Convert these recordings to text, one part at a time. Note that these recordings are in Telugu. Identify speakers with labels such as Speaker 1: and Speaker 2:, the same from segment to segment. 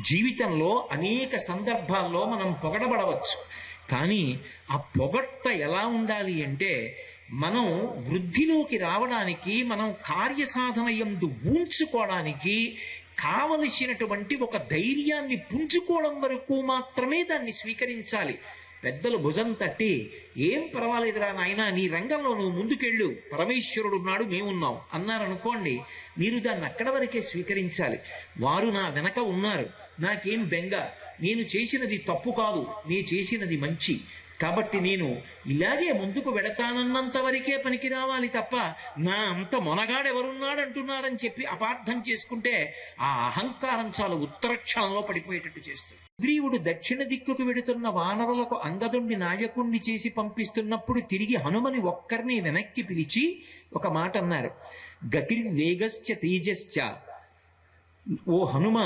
Speaker 1: జీవితంలో అనేక సందర్భాల్లో మనం పొగడబడవచ్చు. కానీ ఆ పొగడ్త ఎలా ఉండాలి అంటే మనం వృద్ధిలోకి రావడానికి మనం కార్యసాధన ఎందు ఊంచుకోవడానికి కావలసినటువంటి ఒక ధైర్యాన్ని పుంజుకోవడం వరకు మాత్రమే దాన్ని స్వీకరించాలి. పెద్దలు భుజం తట్టి ఏం పర్వాలేదురా నాయన నీ రంగంలో నువ్వు ముందుకెళ్ళు. పరమేశ్వరుడు ఉన్నాడు మేమున్నాం. అన్నారనుకోండి మీరు దాన్ని అక్కడ వరకే స్వీకరించాలి. వారు నా వెనక ఉన్నారు. నాకేం బెంగ? నేను చేసినది తప్పు కాదు నేను చేసినది మంచి. కాబట్టి నేను ఇలాగే ముందుకు వెడతానన్నంత వరకే పనికి రావాలి తప్ప నా అంత మొనగాడెవరున్నాడంటున్నారని చెప్పి అపార్థం చేసుకుంటే ఆ అహంకారం చాలా ఉత్తరక్షణంలో పడిపోయేటట్టు చేస్తుంది. సుగ్రీవుడు దక్షిణ దిక్కుకు వెడుతున్న వానరులకు అంగదుణ్ణి నాయకుణ్ణి చేసి పంపిస్తున్నప్పుడు తిరిగి హనుమని ఒక్కరిని వెనక్కి పిలిచి ఒక మాట అన్నారు. గతిర్వేగశ్చ తేజశ్చ. ఓ హనుమ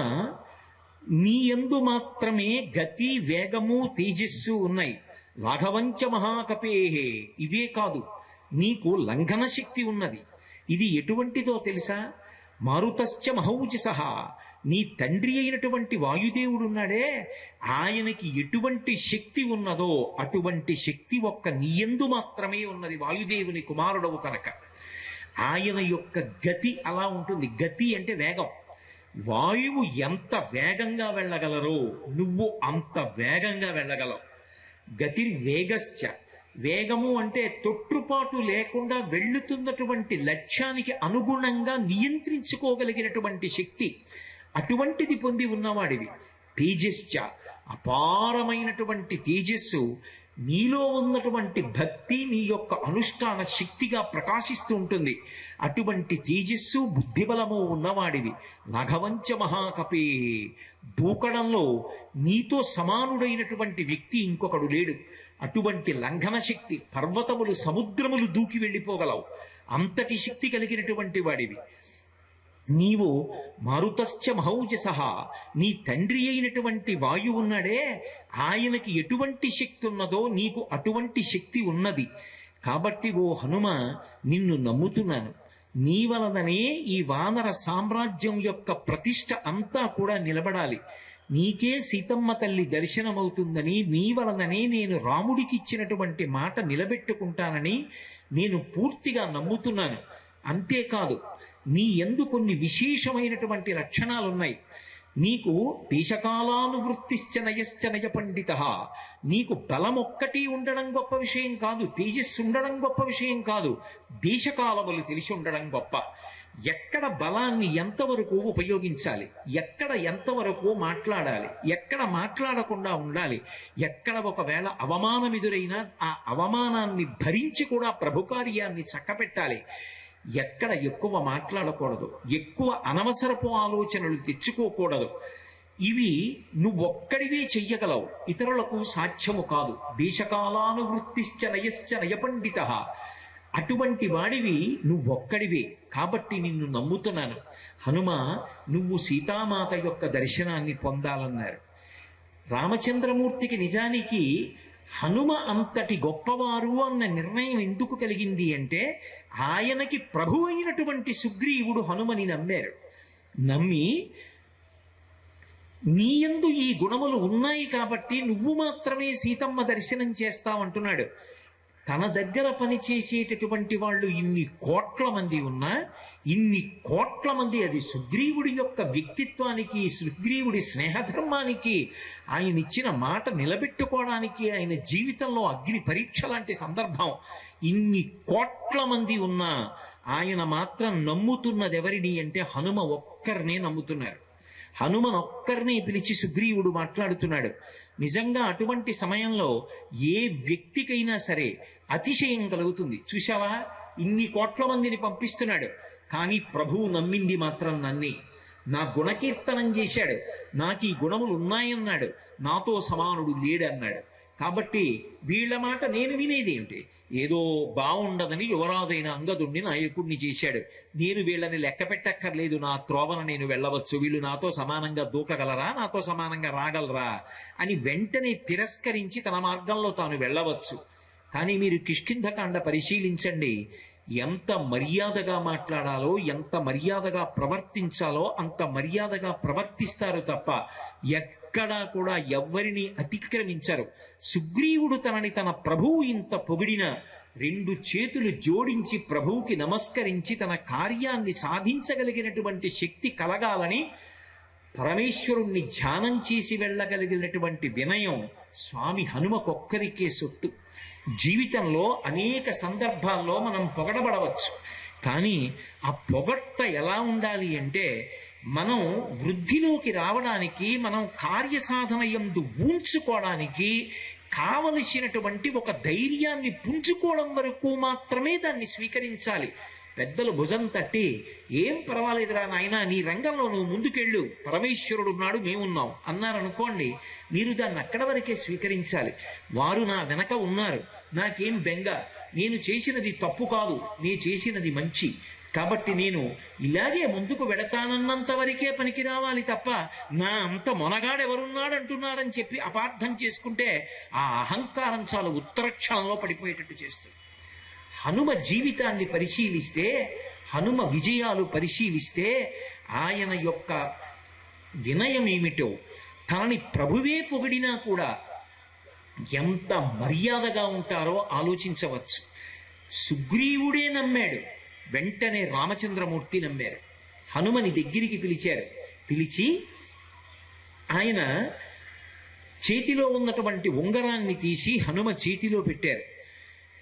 Speaker 1: నీ యందు మాత్రమే గతి వేగము తేజస్సు ఉన్నాయి. లాఘవంచ మహాకపేహే. ఇవే కాదు నీకు లంఘన శక్తి ఉన్నది. ఇది ఎటువంటిదో తెలుసా? మారుతశ్చ మహౌజసహ నీ తండ్రి అయినటువంటి వాయుదేవుడున్నాడే. ఆయనకి ఎటువంటి శక్తి ఉన్నదో అటువంటి శక్తి ఒక్క నీయందు మాత్రమే ఉన్నది. వాయుదేవుని కుమారుడవు కనుక. ఆయన యొక్క గతి అలా ఉంటుంది. గతి అంటే వేగం. వాయువు ఎంత వేగంగా వెళ్ళగలరో నువ్వు అంత వేగంగా వెళ్ళగలవు. గతిర్ వేగశ్చ వేగము అంటే తొట్టుపాటు లేకుండా వెళ్ళుతున్నటువంటి లక్ష్యానికి అనుగుణంగా నియంత్రించుకోగలిగినటువంటి శక్తి. అటువంటిది పొంది ఉన్నవాడివి. తేజశ్చ. అపారమైనటువంటి తేజస్సు నీలో ఉన్నటువంటి భక్తి నీ యొక్క అనుష్ఠాన శక్తిగా ప్రకాశిస్తూ ఉంటుంది. అటువంటి తేజస్సు బుద్ధిబలము ఉన్నవాడివి. నఘవంచ మహాకపే. దూకడంలో నీతో సమానుడైనటువంటి వ్యక్తి ఇంకొకడు లేడు. అటువంటి లంఘన శక్తి పర్వతములు సముద్రములు దూకి వెళ్ళిపోగలవు. అంతటి శక్తి కలిగినటువంటి వాడివి. నీవు మారుతశ్చ మహౌజసహ నీ తండ్రి అయినటువంటి వాయువు ఉన్నాడే. ఆయనకి ఎటువంటి శక్తి ఉన్నదో నీకు అటువంటి శక్తి ఉన్నది. కాబట్టి ఓ హనుమ నిన్ను నమ్ముతున్నాను. నీ వలననే ఈ వానర సామ్రాజ్యం యొక్క ప్రతిష్ట అంతా కూడా నిలబడాలి. నీకే సీతమ్మ తల్లి దర్శనమవుతుందని నీ వలననే నేను రాముడికి ఇచ్చినటువంటి మాట నిలబెట్టుకుంటానని నేను పూర్తిగా నమ్ముతున్నాను. అంతేకాదు నీ ఎందు కొన్ని విశేషమైనటువంటి లక్షణాలున్నాయి. నీకు దేశకాలానువృత్తిశ్చ నయశ్చ నయ పండిత నీకు బలం ఒక్కటి ఉండడం గొప్ప విషయం కాదు తేజస్సు ఉండడం గొప్ప విషయం కాదు దేశకాలములు తెలిసి ఉండడం గొప్ప. ఎక్కడ బలాన్ని ఎంతవరకు ఉపయోగించాలి ఎక్కడ ఎంతవరకు మాట్లాడాలి ఎక్కడ మాట్లాడకుండా ఉండాలి ఎక్కడ ఒకవేళ అవమానం ఎదురైనా ఆ అవమానాన్ని భరించి కూడా ప్రభు కార్యాన్ని చక్కపెట్టాలి. ఎక్కడ ఎక్కువ మాట్లాడకూడదు ఎక్కువ అనవసరపు ఆలోచనలు తెచ్చుకోకూడదు. ఇవి నువ్వొక్కడివే చెయ్యగలవు. ఇతరులకు సాధ్యము కాదు. దేశకాలానువృత్తిశ్చ నయశ్చ నయపండిత. అటువంటి వాడివి నువ్వొక్కడివే. కాబట్టి నిన్ను నమ్ముతున్నాను. హనుమ నువ్వు సీతామాత యొక్క దర్శనాన్ని పొందాలన్నారు. రామచంద్రమూర్తికి నిజానికి హనుమ అంతటి గొప్పవారు అన్న నిర్ణయం ఎందుకు కలిగింది అంటే ఆయనకి ప్రభు అయినటువంటి సుగ్రీవుడు హనుమని నమ్మారు. నమ్మి నీయందు ఈ గుణములు ఉన్నాయి కాబట్టి నువ్వు మాత్రమే సీతమ్మ దర్శనం చేస్తావంటున్నాడు తన దగ్గర పనిచేసేటటువంటి వాళ్ళు ఇన్ని కోట్ల మంది ఉన్నా ఇన్ని కోట్ల మంది అది సుగ్రీవుడి యొక్క వ్యక్తిత్వానికి సుగ్రీవుడి స్నేహధర్మానికి ఆయన ఇచ్చిన మాట నిలబెట్టుకోవడానికి ఆయన జీవితంలో అగ్ని పరీక్ష లాంటి సందర్భం. ఇన్ని కోట్ల మంది ఉన్నా ఆయన మాత్రం నమ్ముతున్నది ఎవరిని అంటే హనుమ ఒక్కరినే నమ్ముతున్నారు హనుమన్ ఒక్కరిని పిలిచి సుగ్రీవుడు మాట్లాడుతున్నాడు. నిజంగా అటువంటి సమయంలో ఏ వ్యక్తికైనా సరే అతిశయం కలుగుతుంది. చూశావా? ఇన్ని కోట్ల మందిని పంపిస్తున్నాడు. కానీ ప్రభువు నమ్మింది మాత్రం నన్నే. నా గుణకీర్తనం చేశాడు. నాకు ఈ గుణములు ఉన్నాయన్నాడు. నాతో సమానుడు లేడన్నాడు. కాబట్టి వీళ్ళ మాట నేను వినేదేమిటి ఏదో బాగుండదని యువరాజైన అంగదుణ్ణి నాయకుడిని చేశాడు. నేను వీళ్ళని లెక్క పెట్టక్కర్లేదు. నా త్రోవన నేను వెళ్ళవచ్చు. వీళ్ళు నాతో సమానంగా దూకగలరా? నాతో సమానంగా రాగలరా? అని వెంటనే తిరస్కరించి తన మార్గంలో తాను వెళ్ళవచ్చు. కానీ మీరు కిష్కింధకాండ పరిశీలించండి. ఎంత మర్యాదగా మాట్లాడాలో ఎంత మర్యాదగా ప్రవర్తించాలో అంత మర్యాదగా ప్రవర్తిస్తారు తప్ప ఎక్కడా కూడా ఎవ్వరిని అతిక్రమించరు. సుగ్రీవుడు తనని తన ప్రభువు ఇంత పొగిడిన రెండు చేతులు జోడించి ప్రభువుకి నమస్కరించి తన కార్యాన్ని సాధించగలిగినటువంటి శక్తి కలగాలని పరమేశ్వరుణ్ణి ధ్యానం చేసి వెళ్ళగలిగినటువంటి వినయం స్వామి హనుమకొక్కరికే సొత్తు. జీవితంలో అనేక సందర్భాల్లో మనం పొగడబడవచ్చు. కానీ ఆ పొగడ్త ఎలా ఉండాలి అంటే మనం వృద్ధిలోకి రావడానికి మనం కార్యసాధన ఎందు ఊంచుకోవడానికి కావలసినటువంటి ఒక ధైర్యాన్ని పుంజుకోవడం వరకు మాత్రమే దాన్ని స్వీకరించాలి. పెద్దలు భుజం తట్టి ఏం పర్వాలేదురా నాయన నీ రంగంలో నువ్వు ముందుకెళ్ళు. పరమేశ్వరుడు ఉన్నాడు మేమున్నాం. అన్నారనుకోండి మీరు దాన్ని అక్కడ వరకే స్వీకరించాలి. వారు నా వెనక ఉన్నారు. నాకేం బెంగ? నేను చేసినది తప్పు కాదు నేను చేసినది మంచి. కాబట్టి నేను ఇలాగే ముందుకు వెడతానన్నంత వరకే పనికి రావాలి తప్ప నా అంత మొనగాడెవరున్నాడంటున్నారని చెప్పి అపార్థం చేసుకుంటే ఆ అహంకారం చాలా ఉత్తరక్షణంలో పడిపోయేటట్టు చేస్తుంది. హనుమ జీవితాన్ని పరిశీలిస్తే హనుమ విజయాలు పరిశీలిస్తే ఆయన యొక్క వినయం ఏమిటో తనని ప్రభువే పొగిడినా కూడా ఎంత మర్యాదగా ఉంటారో ఆలోచించవచ్చు. సుగ్రీవుడే నమ్మాడు. వెంటనే రామచంద్రమూర్తి నమ్మారు. హనుమని దగ్గరికి పిలిచారు. పిలిచి ఆయన చేతిలో ఉన్నటువంటి ఉంగరాన్ని తీసి హనుమ చేతిలో పెట్టారు.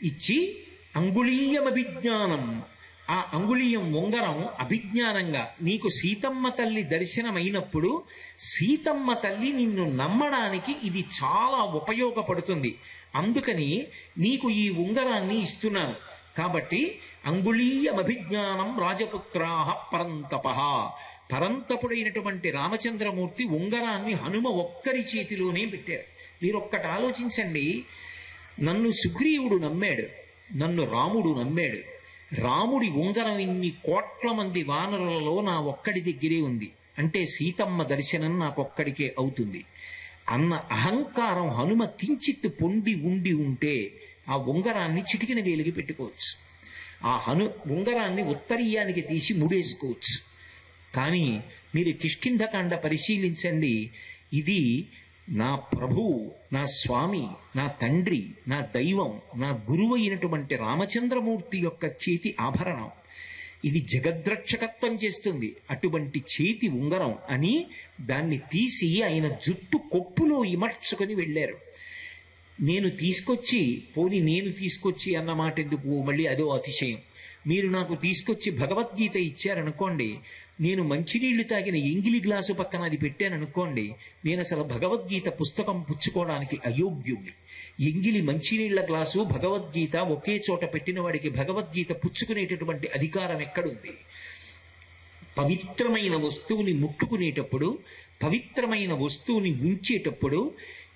Speaker 1: ఇచ్చి అంగుళీయమభిజ్ఞానం ఆ అంగుళీయం ఉంగరం అభిజ్ఞానంగా నీకు సీతమ్మ తల్లి దర్శనమైనప్పుడు సీతమ్మ తల్లి నిన్ను నమ్మడానికి ఇది చాలా ఉపయోగపడుతుంది. అందుకని నీకు ఈ ఉంగరాన్ని ఇస్తున్నాను. కాబట్టి అంగుళీయమభిజ్ఞానం రాజపుత్రాహ పరంతప. పరంతపుడైనటువంటి రామచంద్రమూర్తి ఉంగరాన్ని హనుమ ఒక్కరి చేతిలోనే పెట్టారు. మీరు ఒక్కటి ఆలోచించండి. నన్ను సుగ్రీవుడు నమ్మాడు. నన్ను రాముడు నమ్మాడు. రాముడి ఉంగరం ఇన్ని కోట్ల మంది వానరులలో నా ఒక్కడి దగ్గరే ఉంది. అంటే సీతమ్మ దర్శనం నాకొక్కడికే అవుతుంది. అన్న అహంకారం హనుమ కించిత్ పొంది ఉండి ఉంటే ఆ ఉంగరాన్ని చిటికిన వేలికి పెట్టుకోవచ్చు. ఆ హను ఉంగరాన్ని ఉత్తరీయానికి తీసి ముడేసుకోవచ్చు. కానీ మీరు కిష్కింధకాండ పరిశీలించండి. ఇది నా ప్రభువు నా స్వామి నా తండ్రి నా దైవం నా గురువు అయినటువంటి రామచంద్రమూర్తి యొక్క చేతి ఆభరణం. ఇది జగద్రక్షకత్వం చేస్తుంది. అటువంటి చేతి ఉంగరం అని దాన్ని తీసి ఆయన జుట్టు కొప్పులో ఇమర్చుకొని వెళ్ళారు. నేను తీసుకొచ్చి పోని నేను తీసుకొచ్చి అన్నమాట ఎందుకు? మళ్ళీ అదో అతిశయం. మీరు నాకు తీసుకొచ్చి భగవద్గీత ఇచ్చారనుకోండి నేను మంచినీళ్ళు తాగిన ఎంగిలి గ్లాసు పక్కన అది పెట్టాననుకోండి నేను అసలు భగవద్గీత పుస్తకం పుచ్చుకోవడానికి అయోగ్యుణ్ణి. ఎంగిలి మంచినీళ్ళ గ్లాసు భగవద్గీత ఒకే చోట పెట్టిన వాడికి భగవద్గీత పుచ్చుకునేటటువంటి అధికారం ఎక్కడుంది? పవిత్రమైన వస్తువుని ముట్టుకునేటప్పుడు పవిత్రమైన వస్తువుని ఉంచేటప్పుడు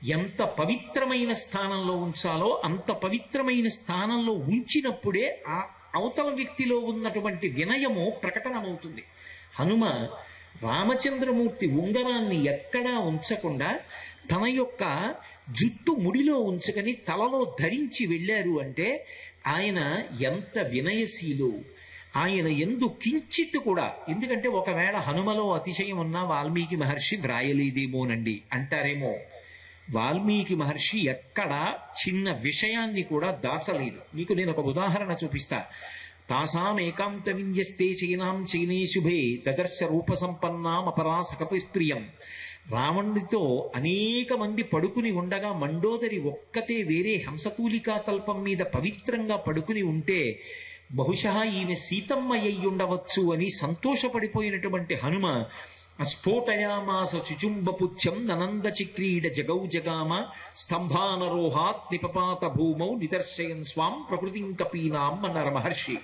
Speaker 1: ఎంత పవిత్రమైన స్థానంలో ఉంచాలో అంత పవిత్రమైన స్థానంలో ఉంచినప్పుడే ఆ అవతల వ్యక్తిలో ఉన్నటువంటి వినయము ప్రకటనమవుతుంది. హనుమ రామచంద్రమూర్తి ఉంగరాన్ని ఎక్కడా ఉంచకుండా తన యొక్క జుట్టు ముడిలో ఉంచకని తలలో ధరించి వెళ్ళారు అంటే ఆయన ఎంత వినయశీలు. ఆయన ఎందు కించిత్ కూడా ఎందుకంటే ఒకవేళ హనుమలో అతిశయం ఉన్నా వాల్మీకి మహర్షి వ్రాయలేదేమోనండి అంటారేమో. వాల్మీకి మహర్షి ఎక్కడా చిన్న విషయాన్ని కూడా దాచలేదు. మీకు నేను ఒక ఉదాహరణ చూపిస్తా. తాసాం ఏకాంత చైనాం చైనే శుభే తదర్శ రూప సంపన్నాం అపరాసకపి ప్రియం రావణుడితో అనేక మంది పడుకుని ఉండగా మండోదరి ఒక్కతే వేరే హంసతూలికా తల్పం మీద పవిత్రంగా పడుకుని ఉంటే బహుశా ఈమె సీతమ్మ అయ్యుండవచ్చు అని సంతోషపడిపోయినటువంటి హనుమ అస్ఫోటయామాస శుచుంబపుచ్చం ననంద చిక్రీడ జగౌ జగామ స్తంభానరోహాత్ నిపపాత భూమౌ నిదర్శయన్ స్వాం ప్రకృతిం కపీనాం అన్నారు మహర్షి.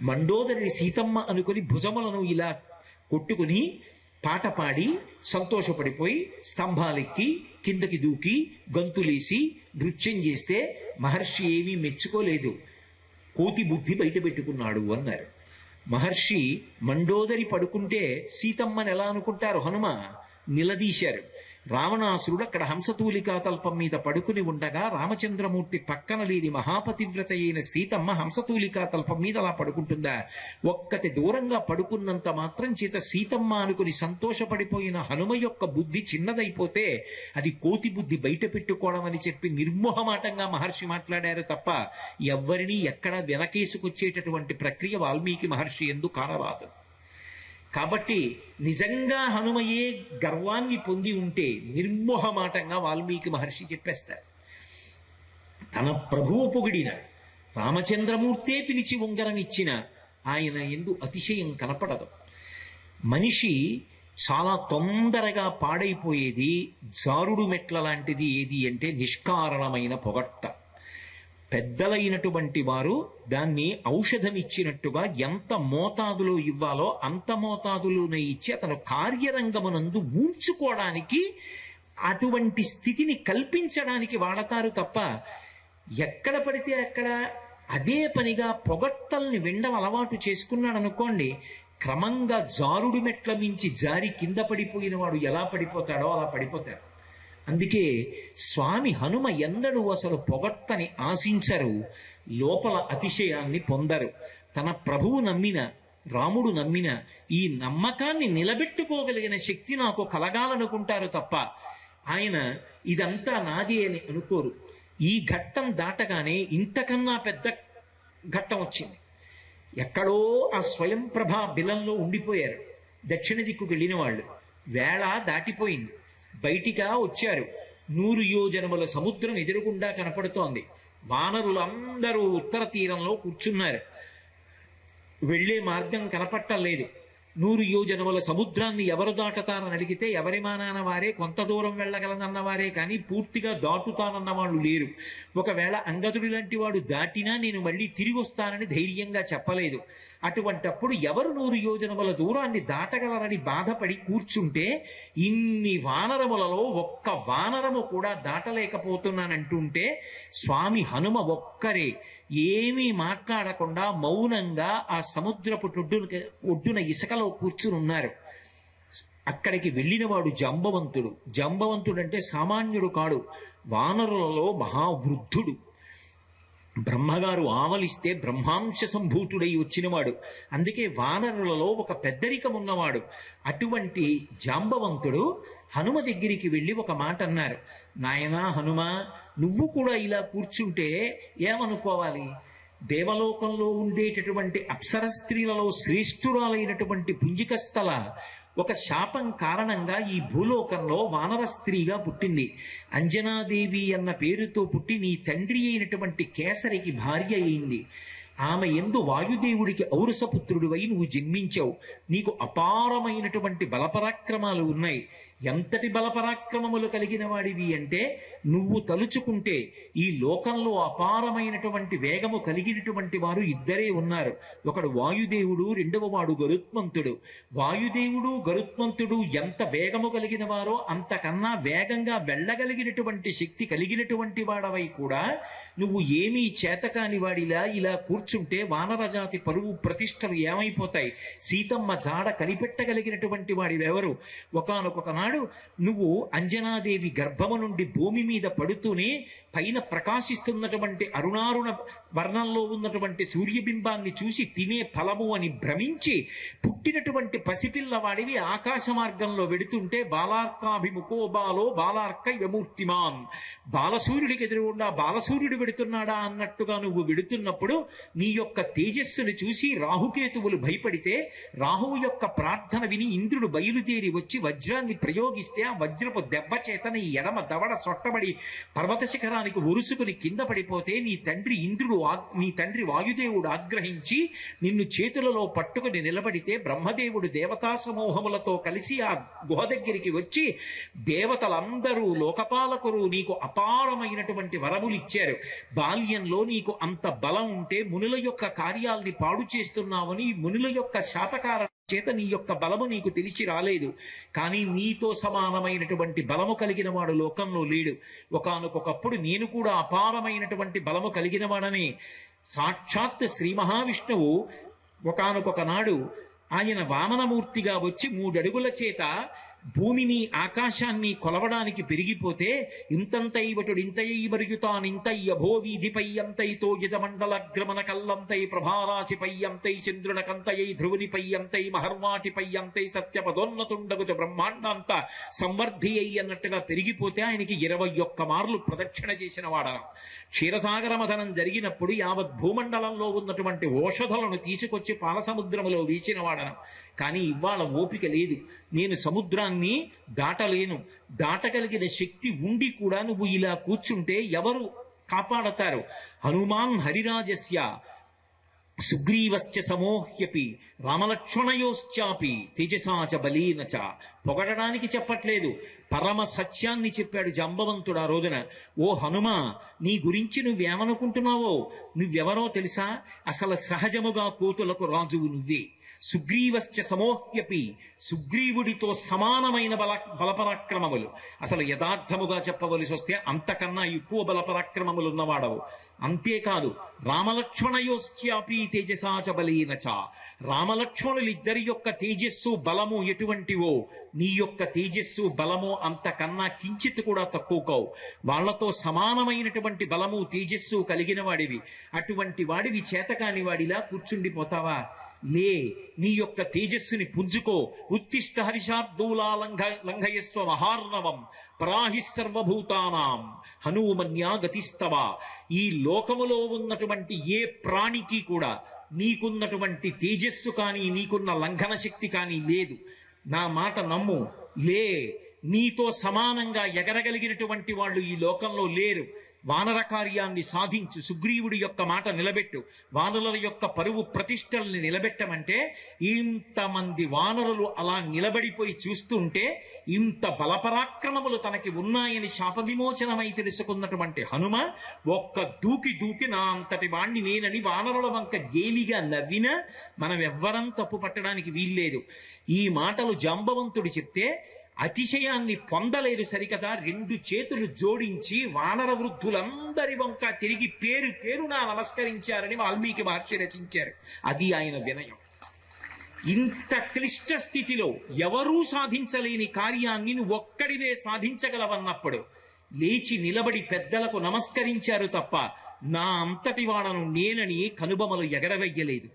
Speaker 1: మండోదరి సీతమ్మ అనుకుని భుజములను ఇలా కొట్టుకుని పాట పాడి సంతోషపడిపోయి స్తంభాలెక్కి కిందకి దూకి గంతులేసి నృత్యం చేస్తే మహర్షి ఏమీ మెచ్చుకోలేదు. కోతి బుద్ధి బయట పెట్టుకున్నాడు అన్నారు. మహర్షి మండోదరి పడుకుంటే సీతమ్మని ఎలా అనుకుంటారు? హనుమ నిలదీశారు. రావణాసురుడు అక్కడ హంసతూలికా తల్పం మీద పడుకుని ఉండగా రామచంద్రమూర్తి పక్కన లేని మహాపతివ్రత అయిన సీతమ్మ హంసతూలికా తల్పం మీద అలా పడుకుంటుందా. ఒక్కటి దూరంగా పడుకున్నంత మాత్రం చేత సీతమ్మ అనుకుని సంతోషపడిపోయిన హనుమ యొక్క బుద్ధి చిన్నదైపోతే అది కోతి బుద్ధి బయట పెట్టుకోవడం అని చెప్పి నిర్మోహమాటంగా మహర్షి మాట్లాడారు తప్ప ఎవ్వరినీ ఎక్కడ వెనకేసుకొచ్చేటటువంటి ప్రక్రియ వాల్మీకి మహర్షి ఎందు కానరాదు. కాబట్టి నిజంగా హనుమయే గర్వాన్ని పొంది ఉంటే నిర్మోహమాటంగా వాల్మీకి మహర్షి చెప్పేస్తారు. తన ప్రభువు పొగిడిన రామచంద్రమూర్తే పిలిచి ఉంగరం ఇచ్చిన ఆయన ఎందు అతిశయం కనపడదు. మనిషి చాలా తొందరగా పాడైపోయేది జారుడు మెట్ల లాంటిది ఏది అంటే నిష్కారణమైన పొగట్ట. పెద్దలైనటువంటి వారు దాన్ని ఔషధం ఇచ్చినట్టుగా ఎంత మోతాదులో ఇవ్వాలో అంత మోతాదులోనే ఇచ్చి అతను కార్యరంగమునందు ఉంచుకోవడానికి అటువంటి స్థితిని కల్పించడానికి వాడతారు తప్ప ఎక్కడ పడితే అక్కడ అదే పనిగా పొగట్టల్ని విండం అలవాటు చేసుకున్నాడు అనుకోండి క్రమంగా జారుడు మెట్ల మించి జారి కింద పడిపోయిన వాడు ఎలా పడిపోతాడో అలా పడిపోతాడు. అందుకే స్వామి హనుమ ఎందడు అసలు పొగట్టని ఆశించరు లోపల అతిశయాన్ని పొందరు. తన ప్రభువు నమ్మిన రాముడు నమ్మిన ఈ నమ్మకాన్ని నిలబెట్టుకోగలిగిన శక్తి నాకు కలగాలనుకుంటారు తప్ప ఆయన ఇదంతా నాది అని అనుకోరు. ఈ ఘట్టం దాటగానే ఇంతకన్నా పెద్ద ఘట్టం వచ్చింది. ఎక్కడో ఆ స్వయం ప్రభా బిలంలో ఉండిపోయారు. దక్షిణ దిక్కు వెళ్ళిన వాళ్ళు. వేళ దాటిపోయింది. బయటిగా వచ్చారు. నూరు యోజనముల సముద్రం ఎదురుగుండా కనపడుతోంది. వానరులు అందరూ ఉత్తర తీరంలో కూర్చున్నారు. వెళ్ళే మార్గం కనపట్టలేదు. నూరు యోజనముల సముద్రాన్ని ఎవరు దాటతానని అడిగితే ఎవరి మానాన వారే కొంత దూరం వెళ్ళగలనన్న వారే కానీ పూర్తిగా దాటుతానన్న వాళ్ళు లేరు. ఒకవేళ అంగదుడి లాంటి వాడు దాటినా నేను మళ్ళీ తిరిగి వస్తానని ధైర్యంగా చెప్పలేదు. అటువంటప్పుడు ఎవరు నూరు యోజనముల దూరాన్ని దాటగలరని బాధపడి కూర్చుంటే ఇన్ని వానరములలో ఒక్క వానరము కూడా దాటలేకపోతున్నానంటుంటే స్వామి హనుమ ఒక్కరే ఏమీ మాట్లాడకుండా మౌనంగా ఆ సముద్రపు ఒడ్డున ఒడ్డున ఇసుకలో కూర్చుని ఉన్నారు. అక్కడికి వెళ్ళినవాడు జంబవంతుడు. జంబవంతుడు అంటే సామాన్యుడు కాడు. వానరులలో మహావృద్ధుడు. బ్రహ్మగారు ఆవలిస్తే బ్రహ్మాంశ సంభూతుడై వచ్చినవాడు. అందుకే వానరులలో ఒక పెద్దరికం ఉన్నవాడు. అటువంటి జాంబవంతుడు హనుమ దగ్గరికి వెళ్ళి ఒక మాట అన్నారు. నాయనా హనుమ నువ్వు కూడా ఇలా కూర్చుంటే ఏమనుకోవాలి? దేవలోకంలో ఉండేటటువంటి అప్సర స్త్రీలలో శ్రేష్ఠురాలైనటువంటి పుంజికస్థల ఒక శాపం కారణంగా ఈ భూలోకంలో వానర స్త్రీగా పుట్టింది. అంజనాదేవి అన్న పేరుతో పుట్టి నీ తండ్రి అయినటువంటి కేసరికి భార్య అయింది. ఆమె ఎందు వాయుదేవుడికి ఔరసపుత్రుడివై నువ్వు జన్మించావు. నీకు అపారమైనటువంటి బలపరాక్రమాలు ఉన్నాయి. ఎంతటి బలపరాక్రమములు కలిగిన వాడివి అంటే నువ్వు తలుచుకుంటే ఈ లోకంలో అపారమైనటువంటి వేగము కలిగినటువంటి వారు ఇద్దరే ఉన్నారు. ఒకడు వాయుదేవుడు రెండవ వాడు గరుత్మంతుడు. వాయుదేవుడు గరుత్మంతుడు ఎంత వేగము కలిగిన వారో అంతకన్నా వేగంగా వెళ్ళగలిగినటువంటి శక్తి కలిగినటువంటి వాడవై కూడా నువ్వు ఏమీ చేతకాని వాడిలా ఇలా కూర్చుంటే వానరజాతి పరువు ప్రతిష్టలు ఏమైపోతాయి? సీతమ్మ జాడ కనిపెట్టగలిగినటువంటి వాడివెవరు? ఒకనొక నాడు నువ్వు అంజనాదేవి గర్భము నుండి భూమి మీద పడుతూనే పైన ప్రకాశిస్తున్నటువంటి అరుణారుణ వర్ణంలో ఉన్నటువంటి సూర్యబింబాన్ని చూసి తినే ఫలము అని భ్రమించి పుట్టినటువంటి పసిపిల్లవాడివి ఆకాశ మార్గంలో వెడుతుంటే బాలార్కాభిముఖో బాలో బాలార్క యమూర్తిమాన్ బాలసూర్యుడికి ఎదురుగుండా బాలసూర్యుడు వెడుతున్నాడా అన్నట్టుగా నువ్వు వెడుతున్నప్పుడు నీ యొక్క తేజస్సును చూసి రాహుకేతువులు భయపడితే రాహువు యొక్క ప్రార్థన విని ఇంద్రుడు బయలుదేరి వచ్చి వజ్రాన్ని ప్రయోగిస్తే ఆ వజ్రపు దెబ్బ చేత నీ ఎడమ దవడ సొట్టబడి పర్వత శిఖరానికి ఒరుసుకుని కింద పడిపోతే నీ తండ్రి ఇంద్రుడు నీ తండ్రి వాయుదేవుడు ఆగ్రహించి నిన్ను చేతులలో పట్టుకుని నిలబడితే బ్రహ్మదేవుడు దేవతా సమూహములతో కలిసి ఆ గుహ దగ్గరికి వచ్చి దేవతలందరూ లోకపాలకులు నీకు అపారమైనటువంటి వరములు ఇచ్చారు. బాల్యంలో నీకు అంత బలం ఉంటే మునుల యొక్క కార్యాల్ని పాడు చేస్తున్నావని మునుల యొక్క శాతకార చేత నీ యొక్క బలము నీకు తెలిసి రాలేదు. కానీ నీతో సమానమైనటువంటి బలము కలిగిన వాడు లోకంలో లేడు. ఒకానొకప్పుడు నేను కూడా అపారమైనటువంటి బలము కలిగిన వాడని. సాక్షాత్ శ్రీ మహావిష్ణువు ఒకానొక నాడు ఆయన వామనమూర్తిగా వచ్చి మూడడుగుల చేత భూమిని ఆకాశాన్ని కొలవడానికి పెరిగిపోతే ఇంతంతై వటుడు ఇంతయ్యి మరుగుతానింతయ్య భో వీధిపై అంతైతో యజమండలగ్రమణ కల్లంతై ప్రభారాశిపై అంతై చంద్రునకంతయై ధ్రువునిపై అంతై మహర్వాటిపై అంతై సత్యపదోన్నతుండగుచ బ్రహ్మాండంత సంవర్ధి అయ్యి అన్నట్టుగా పెరిగిపోతే ఆయనకి ఇరవై ఒక్క మార్లు ప్రదక్షిణ చేసిన వాడనం క్షీరసాగర మథనం జరిగినప్పుడు యావత్ భూమండలంలో ఉన్నటువంటి ఓషధలను తీసుకొచ్చి పాలసముద్రములో వీచిన వాడనం కానీ ఇవాళ ఓపిక లేదు. నేను సముద్రాన్ని దాటలేను. దాటగలిగిన శక్తి ఉండి కూడా నువ్వు ఇలా కూర్చుంటే ఎవరు కాపాడతారు? హనుమాన్ హరిరాజస్య సుగ్రీవశ్చ సమోహ్యపి రామలక్ష్మణయోశ్చాపి తేజసాచ బలీనచ పొగడడానికి చెప్పట్లేదు. పరమ సత్యాన్ని చెప్పాడు జంబవంతుడు ఆ రోజున. ఓ హనుమ నీ గురించి నువ్వేమనుకుంటున్నావో? నువ్వెవరో తెలుసా? అసలు సహజముగా కోతులకు రాజువు నువ్వే. సుగ్రీవశ్చ సమోహ్యపి సుగ్రీవుడితో సమానమైన బల బలపరాక్రమములు. అసలు యథార్థముగా చెప్పవలసి వస్తే అంతకన్నా ఎక్కువ బలపరాక్రమములు ఉన్నవాడవు అంతేకాదు రామలక్ష్మణయోశ్చాపి తేజసాచ బలీన చ. రామలక్ష్మణులిద్దరి యొక్క తేజస్సు బలము ఎటువంటివో నీ యొక్క తేజస్సు బలము అంతకన్నా కించిత్ కూడా తక్కువ కావు వాళ్ళతో సమానమైనటువంటి బలము తేజస్సు కలిగిన వాడివి అటువంటి వాడివి చేతకాని వాడిలా కూర్చుండిపోతావా? లే నీ యొక్క తేజస్సుని పుంజుకో. ఉత్తిష్ట హరిషార్దూలా లంఘ లంఘయస్వ మహార్ణవం పరాహి సర్వభూతానాం హనుమన్యా గతిస్తవ ఈ లోకములో ఉన్నటువంటి ఏ ప్రాణికి కూడా నీకున్నటువంటి తేజస్సు కానీ నీకున్న లంఘన శక్తి కానీ లేదు. నా మాట నమ్ము. లే నీతో సమానంగా ఎగరగలిగినటువంటి వాళ్ళు ఈ లోకంలో లేరు. వానర కార్యాన్ని సాధించు సుగ్రీవుడి యొక్క మాట నిలబెట్టు. వానరుల యొక్క పరువు ప్రతిష్టల్ని నిలబెట్టమంటే ఇంతమంది వానరులు అలా నిలబడిపోయి చూస్తుంటే ఇంత బలపరాక్రమములు తనకి ఉన్నాయని శాప విమోచనమై తెలుసుకున్నటువంటి హనుమ ఒక్క దూకి దూకి నా అంతటి వాణ్ణి నేనని వానరుల వంక గేలిగా నవ్వినా మనం ఎవ్వరం తప్పు పట్టడానికి వీల్లేదు. ఈ మాటలు జాంబవంతుడు చెప్తే అతిశయాన్ని పొందలేదు సరికదా రెండు చేతులు జోడించి వానర వృద్ధులందరి వంక తిరిగి పేరు పేరున నమస్కరించారని వాల్మీకి మహర్షి రచించారు. అది ఆయన వినయం. ఇంత క్లిష్ట స్థితిలో ఎవరూ సాధించలేని కార్యాన్ని నువ్వు ఒక్కడివే సాధించగలవన్నప్పుడు లేచి నిలబడి పెద్దలకు నమస్కరించారు తప్ప నా అంతటి వాడను నేనని కనుబొమలు ఎగరవెయ్యలేదు